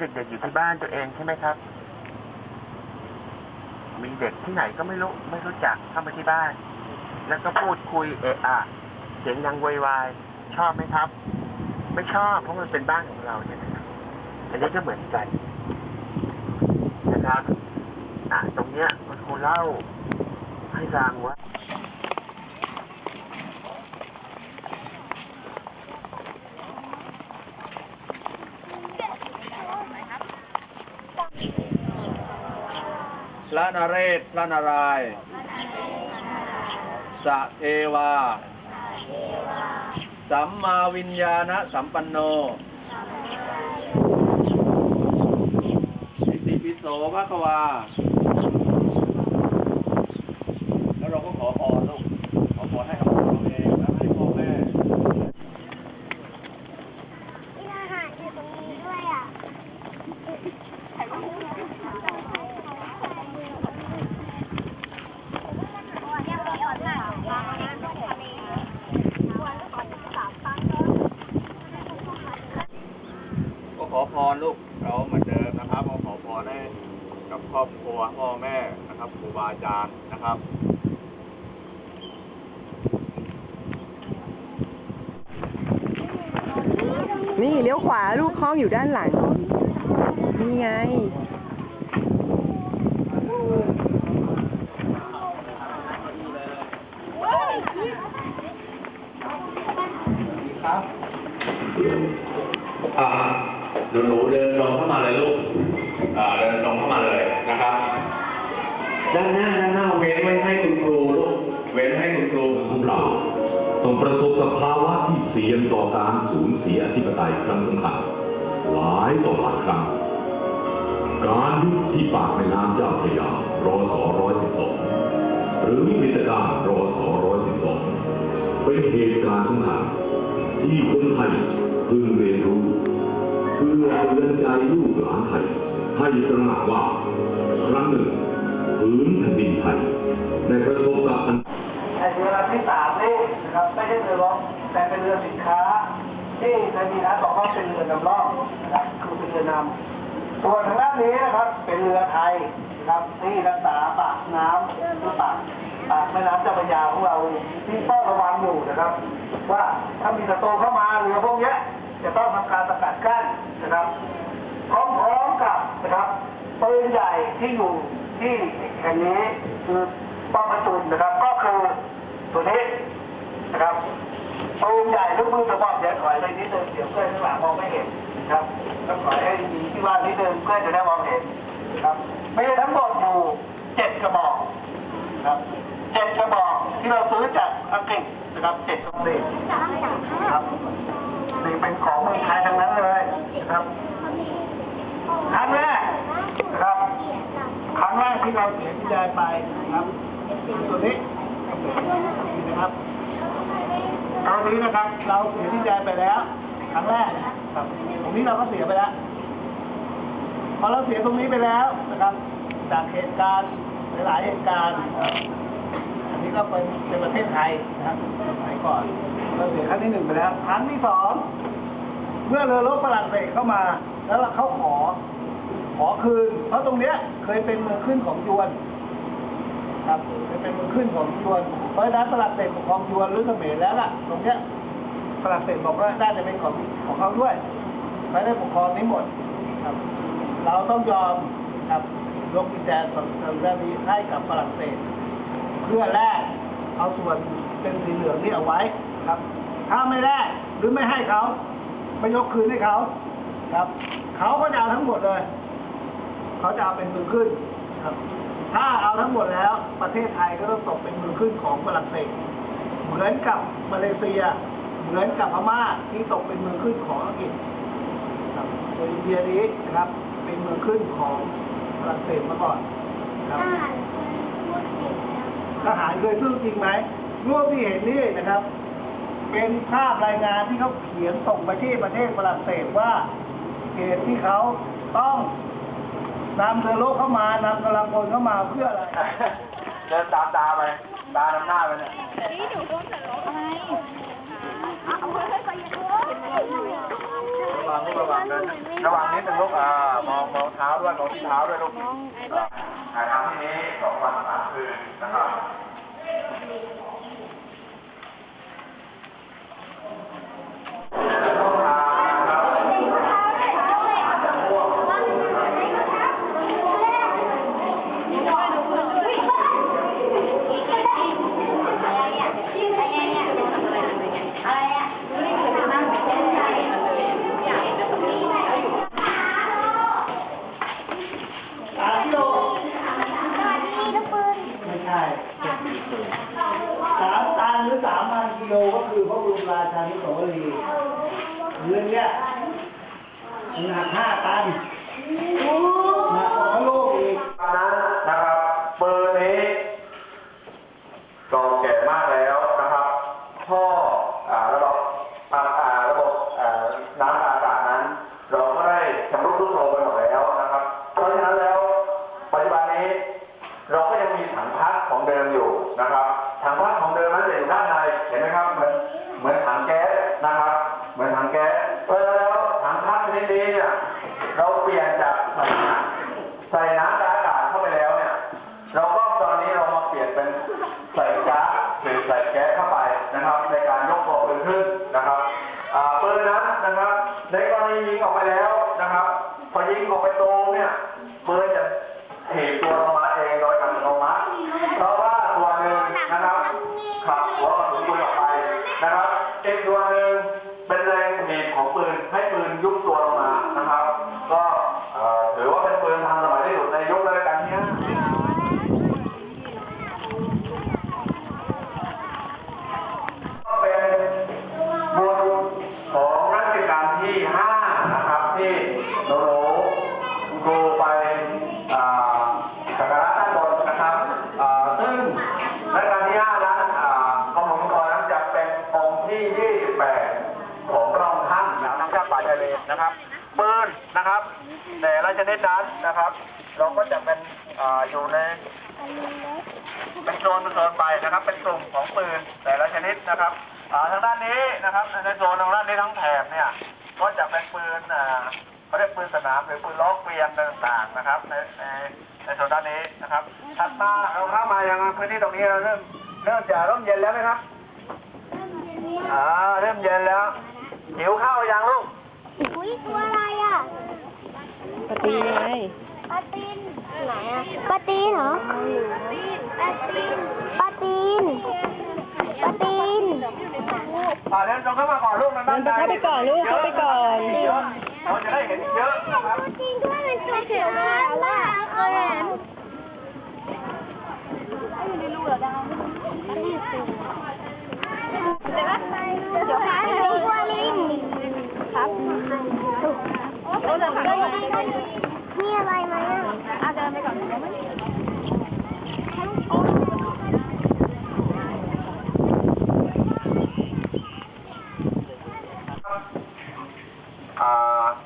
เด็กๆอยู่ที่บ้านตัวเองใช่ไหมครับ มีเด็กที่ไหนก็ไม่รู้ไม่รู้จักเข้ามาที่บ้าน แล้วก็พูดคุยเอะอะเสียงดังวยวายชอบไหมครับ ไม่ชอบเพราะมันเป็นบ้านของเราเนี่ยนะครับอันนี้ก็เหมือนกันนะครับอะตรงเนี้ยมันครูเล่าให้ฟังว่า พระนเรศพระนารายณ์สะเทวา สัมมาวิญญาณสัมปันโน อิติปิโสภะคะวา แล้วเราก็ขอพรลูก ขอพรให้กับตัวเราเองและให้พ่อแม่ มีอาหารอยู่ตรงนี้ด้วยอะถ่ายรูปเนี่ยไปออดหน้าปลาเนี่ยต้องทะเลวันละสองสามครั้งเนอะ ก็ขอพรลูกเราเหมือนเดิมนะครับก็ขอพรให้กับครอบครัวพ่อแม่นะครับครูบาอาจารย์นะครับนี่เลี้ยวขวาลูกห้องอยู่ด้านหลัง นี่ไง ครับอ่าหนูหนูเดินตรงเข้ามาเลยลูก อ่า เดินตรงเข้ามาเลยนะครับ ด้านหน้าด้านหน้าเว้นไว้ให้คุณครูลูกเว้นให้คุณครูของเราต้องประสบกับภาวะที่เสี่ยงต่อการสูญเสียอธิปไตยครั้งสำคัญหลายต่อหลายครั้ง การยุบที่ปากแม่น้ำเจ้าพระยารอสอร้อยสิบสองหรือวิกฤตการณ์รอสอร้อยสิบสองเป็นเหตุการณ์สำคัญที่คนไทยพึงเรียนรู้เพื่อเตือนใจลูกหลานไทยให้ตระหนักว่าครั้งหนึ่ง นแผ่นดินไทยได้ประสบกับอันในเรือลำที่สามนี่นะครับไม่ใช่เรือรบแต่เป็นเรือสินค้า ที่ในมีนะบอกว่าเป็นเรือนำร่องนะครับคือเป็นเรือนำส่วนทางด้านนี้นะครับเป็นเรือไทยนะครับที่รักษาปากน้ำหรือปากปากแม่น้ำเจ้าพระยาของเราที่เฝ้าระวังอยู่นะครับ ว่าถ้ามีศัตเข้ามาเรือพวกนี้จะต้องทำการสกัดกั้นนะครับพร้อมๆกับนะครับปืนใหญ่ที่อยู่ ที่แห่งนี้คือป้อมพระจุลนะครับ ก็คือตัวนี้นะครับปืนใหญ่ลูกมือสะบอกเดี๋ยวถอยไปนิดนึงเดี๋ยวเพื่อนข้างหลังมองไม่เห็นนะครับต้องถอยให้ดีที่ว่านิดนึงเพื่อนจะได้มองเห็นนะครับมีทั้งหมดอยู่เจ็ดกระบอกนะครับเจ็ดกระบอกที่เราซื้อจากอังกฤษนะครับเจ็ดกระบอกครับนี่เป็นของเมืองไทยทั้งนั้นเลยนะครับ ครั้งแรกนะครับ ครั้งแรก ที่เราเสียที่แดนไปนะครับตัวนี้นะครับตอนนี้นะครับ เราเสียที่แดนไปแล้วครั้งแรกครับตรงนี้เราก็เสียไปแล้วพอเราเสียตรงนี้ไปแล้วนะครับ จากเหตุการณ์หลายเหตุการณ์อันนี้ก็เป็นเป็นประเทศไทยนะครับสมัยก่อนเราเสียครั้งที่หนึ่งไปแล้วครั้งที่สองเมื่อเรือรบฝรั่งเศสเข้ามา แล้วเขาขอ ขอคืน เพราะตรงเนี้ยเคยเป็นเมืองขึ้นของยวนครับเคยเป็นเมืองขึ้นของยวน เพราะฉะนั้นฝรั่งเศสปกครองยวนหรือเขมรแล้วล่ะ ตรงเนี้ยฝรั่งเศสบอกว่าน่าจะเป็นของของเขาด้วยไม่ได้ปกครองนี้หมดครับ เราต้องยอมครับยกดินแดนของทางด้านนี้ให้กับฝรั่งเศส เพื่อแลกเอาส่วนเป็นสีเหลืองนี่เอาไว้ครับ ถ้าไม่แลกหรือไม่ให้เขาไม่ยกคืนให้เขาครับ เขาก็จะเอาทั้งหมดเลย เขาจะเอาเป็นมือขึ้นครับ ถ้าเอาทั้งหมดแล้วประเทศไทยก็ต้องตกเป็นมือขึ้นของฝรั่งเศส เหมือนกับมาเลเซีย เหมือนกับพม่าที่ตกเป็นมือขึ้นของอังกฤษครับโดยอินเดียนี้นะครับ เป็นมือขึ้นของฝรั่งเศสมาก่อนครับทหารเคยสู้จริงไหมรูปที่เห็นนี่นะครับ เป็นภาพรายงานที่เขาเขียนส่งไปที่ประเทศฝรั่งเศสว่าเหตุที่เขาต้อง นำเรือรบเข้ามานำกำลังพลเข้ามาเพื่ออะไร เดินตามตาไป ตานำหน้าไปเนี่ย นี่หนูโดนแต่รถอะไรเอาเฮ้ยไปยังไงวังลูกระวังนะระวังนิดนึงลูกอ่ามองมองเท้าด้วยมองที่เท้าด้วยลูกถ่ายทำที่นี้สองวันสามคืน เงี้ยหนักห้าตันโอ้ ตอนนี้เรามาเปลี่ยนเป็นใส่ก๊าซหรือใส่แก๊สเข้าไปนะครับ ในการยกตัวปืนขึ้นนะครับปืนนั้นนะครับในกรณียิงออกไปแล้วนะครับ พอยิงออกไปตรงเนี่ยปืนจะถีบตัวลงมาเองโดยอัตโนมาเพราะว่าตัวหนึ่งนะครับขับหัวกระสุนปืนออกไปนะครับอีกตัวหนึ่งเป็นแรงถีบของปืนให้ปืนยุบตัว แต่ละชนิดนั้นนะครับ เราก็จะเป็นออยู่ในเป็นโซนเป็นโซนไปนะครับ เป็นกลุ่มของปืนแต่ละชนิดนะครับทางด้านนี้นะครับในโซนทางด้านนี้ทั้งแถบเนี่ยก็จะเป็นปืนเขาเรียกปืนสนามหรือปืนล้อเกวียนต่างๆนะครับ ในในในโซนด้านนี้นะครับถัดมาเราเข้ามาอย่างพื้นที่ตรงนี้เราเริ่มเริ่มจะร่มเย็นแล้วไหมครับอ่าเริ่มเย็นแล้วหิวข้าวยังลูกอุ้ยตัวอะไร ปาตีนไงปาตีไหนอะปาตีเหรอปาตีปตีปาตีนปาตีนอ่าเดินตรงเข้ามาก่อนลูกมันเดินเข้าไปก่อนลูกเข้าไปก่อนเราจะได้เห็นเยอะนะตีบจริงด้วยมันตัวเขียวมากว่าเคยเห็นอยู่ในรูเหรอดาวเดี๋ยวนะเดี๋ยวหา ไรไหมอะเดินไปก่อนเดี๋ยว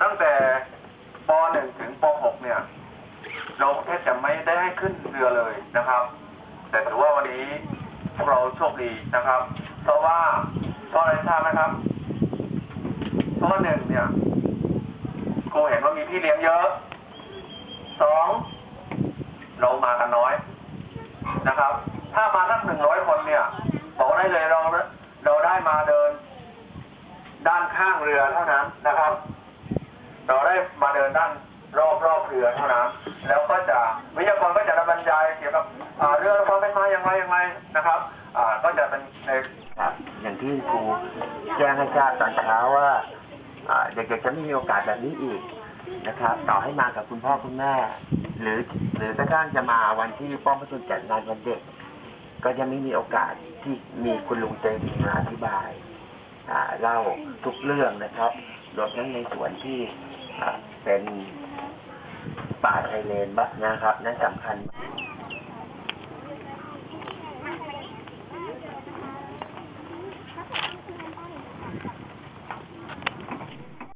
ตั้งแต่ป .1 ถึงป .6 เนี่ย เราแทบจะไม่ได้ให้ขึ้นเรือเลยนะครับ แต่ถือว่าวันนี้พวกเราโชคดีนะครับ เพราะว่าเพราะอะไรทราบไหมครับเพราะหนึ่งเนี่ยครูเห็นว่ามีพี่เลี้ยงเยอะ สองเรามากันน้อยนะครับ ถ้ามาสักหนึ่งร้อยคนเนี่ย บอกได้เลยเราเราได้มาเดิน ด้านข้างเรือเท่านั้นนะครับ เราได้มาเดินด้านรอบรอบเรือเท่านั้น แล้วก็จะวิทยากรก็จะบรรยายเกี่ยวกับเรือความเป็นมาอย่างไรอย่างไรนะครับก็จะเป็นนอย่างที่ครูแจ้งให้ทราบตอนเช้าว่าเด็กๆจะไม่มีโอกาสแบบนี้อีก นะครับ ต่อให้มากับคุณพ่อคุณแม่ หรือหรือถ้าท่านจะมาวันที่ป้อมพระจุลจัดงานวันเด็ก ก็ยังไม่มีโอกาสที่มีคุณลุงเจมาอธิบายเล่าทุกเรื่องนะครับรวมทั้งในส่วนที่เป็นป่าไทเลนบ้านะครับนั่นสำคัญ